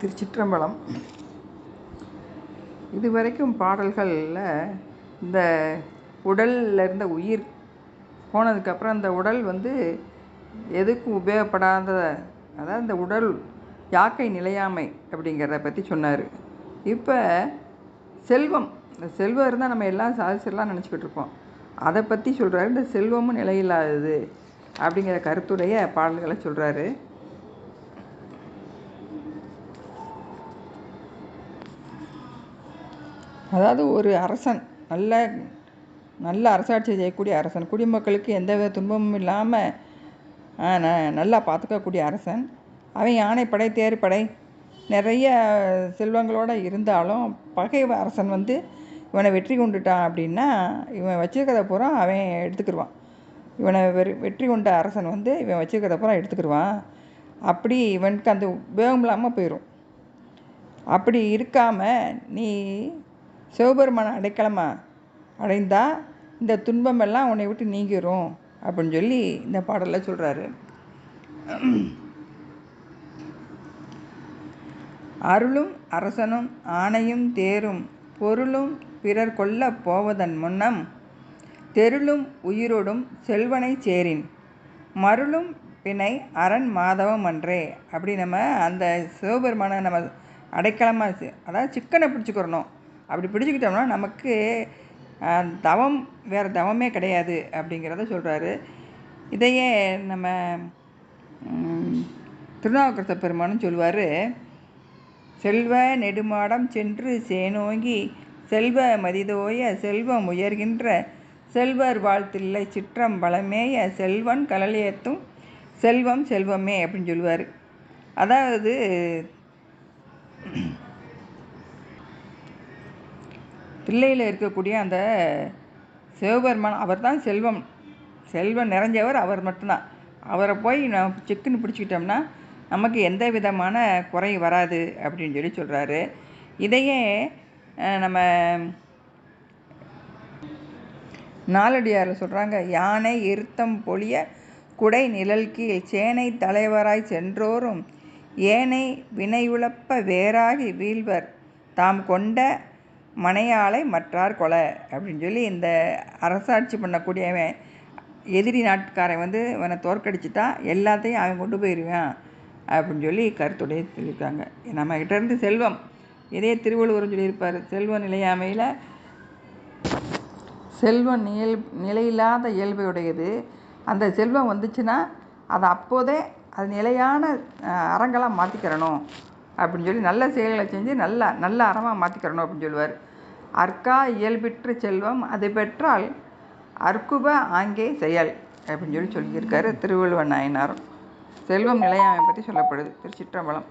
திருச்சிற்றம்பலம். இதுவரைக்கும் பாடல்களில் இந்த உடலில் இருந்த உயிர் போனதுக்கப்புறம் அந்த உடல் வந்து எதுக்கும் உபயோகப்படாத அதாவது இந்த உடல் யாக்கை நிலையாமை அப்படிங்கிறத பற்றி சொன்னார். இப்போ செல்வம் இந்த செல்வம் இருந்தால் நம்ம எல்லாம் சாதிச்சிடலாம் நினச்சிக்கிட்டு இருப்போம். அதை பற்றி சொல்கிறாரு இந்த செல்வமும் நிலையில்லாதது அப்படிங்கிற கருத்துடைய பாடல்களை சொல்கிறாரு அதாவது ஒரு அரசன் நல்ல நல்ல அரசாட்சி செய்யக்கூடிய அரசன் குடிமக்களுக்கு எந்த வித துன்பமும் இல்லாமல் நல்லா பார்த்துக்கக்கூடிய அரசன். அவன் யானைப்படை தேர்ப்படை நிறைய செல்வங்களோடு இருந்தாலும் பகை அரசன் வந்து இவனை வெற்றி கொண்டுட்டான் அப்படின்னா இவன் வச்சுருக்கிறத பூரா அவன் எடுத்துக்கிடுவான் இவனை வெறி வெற்றி கொண்ட அரசன் வந்து இவன் வச்சுருக்கிறத பூரா எடுத்துக்கிடுவான் அப்படி இவனுக்கு அந்த உபயோகம் இல்லாமல் போயிடும் அப்படி இருக்காமல் நீ சிவபெருமான அடைக்கலமா? அடைந்தால் இந்த துன்பமெல்லாம் உன்னை விட்டு நீங்கிரும் அப்படின்னு சொல்லி இந்த பாடலில் சொல்கிறாரு அருளும் அரசனும் ஆணையும் தேரும் பொருளும் பிறர் கொல்ல போவதன் முன்னம் தெருளும் உயிரோடும் செல்வனை சேரின் மருளும் பிணை அரண் மாதவம் அன்றே. அப்படி நம்ம அந்த சிவபெருமானை நம்ம அடைக்கலமாக அதாவது சிக்கனை பிடிச்சிக்கிறணும். அப்படி பிடிச்சிக்கிட்டோம்னா நமக்கு தவம் வேறு தவமே கிடையாது அப்படிங்கிறத சொல்கிறாரு இதையே நம்ம திருநாவுக்கரச பெருமானும் சொல்லுவார். செல்வ நெடுமாடம் சென்று சேனோங்கி செல்வ மதிதோய செல்வம் உயர்கின்ற செல்வர் வாழ்த்தில்லை சிற்றம் பலமேய செல்வன் கலலியத்தும் செல்வம் செல்வமே அப்படின்னு சொல்லுவார். அதாவது தில்லையில் இருக்கக்கூடிய அந்த சிவபெருமான் அவர் தான் செல்வம். செல்வம் நிறைஞ்சவர் அவர் மட்டும்தான். அவரை போய் நம்ம சிக்குன்னு பிடிச்சிக்கிட்டோம்னா நமக்கு எந்த விதமான குறை வராது அப்படின்னு சொல்லி சொல்கிறாரு இதையே நம்ம நாலடியாரில் சொல்கிறாங்க யானை இருத்தம் பொழிய குடை நிழல் கீழ் சேனை தலைவராய் சென்றோரும் ஏனை வினையுழப்ப வேறாகி வீழ்வர். தாம் கொண்ட மனையாளை மற்றார் கொலை அப்படின்னு சொல்லி இந்த அரசாட்சி பண்ணக்கூடியவன் எதிரி நாட்டுக்காரன் வந்து இவனை தோற்கடிச்சிட்டா எல்லாத்தையும் அவன் கொண்டு போயிடுவான் அப்படின்னு சொல்லி கருத்துடைய சொல்லியிருக்காங்க. நம்மக்கிட்ட இருந்து செல்வம். இதே திருவள்ளுவரும் சொல்லியிருப்பார் செல்வ நிலையாமையில் செல்வம் நியல் நிலையில்லாத இயல்புடையது அந்த செல்வம் வந்துச்சுன்னா அதை அப்போதே அது நிலையான அறங்களாக மாற்றிக்கிறணும் அப்படின்னு சொல்லி நல்ல செயல்களை செஞ்சு நல்லா நல்ல அறமாக மாற்றிக்கிறணும் அப்படின்னு சொல்லுவார். அற்கா இயல்பிற்று செல்வம் அது பெற்றால் அற்குப ஆங்கே செயல் அப்படின்னு சொல்லி சொல்லியிருக்காரு திருவள்ளுவர் நாயனாரும். செல்வம் நிலையாமை பற்றி சொல்லப்படுது. திருச்சிற்றம்பலம்.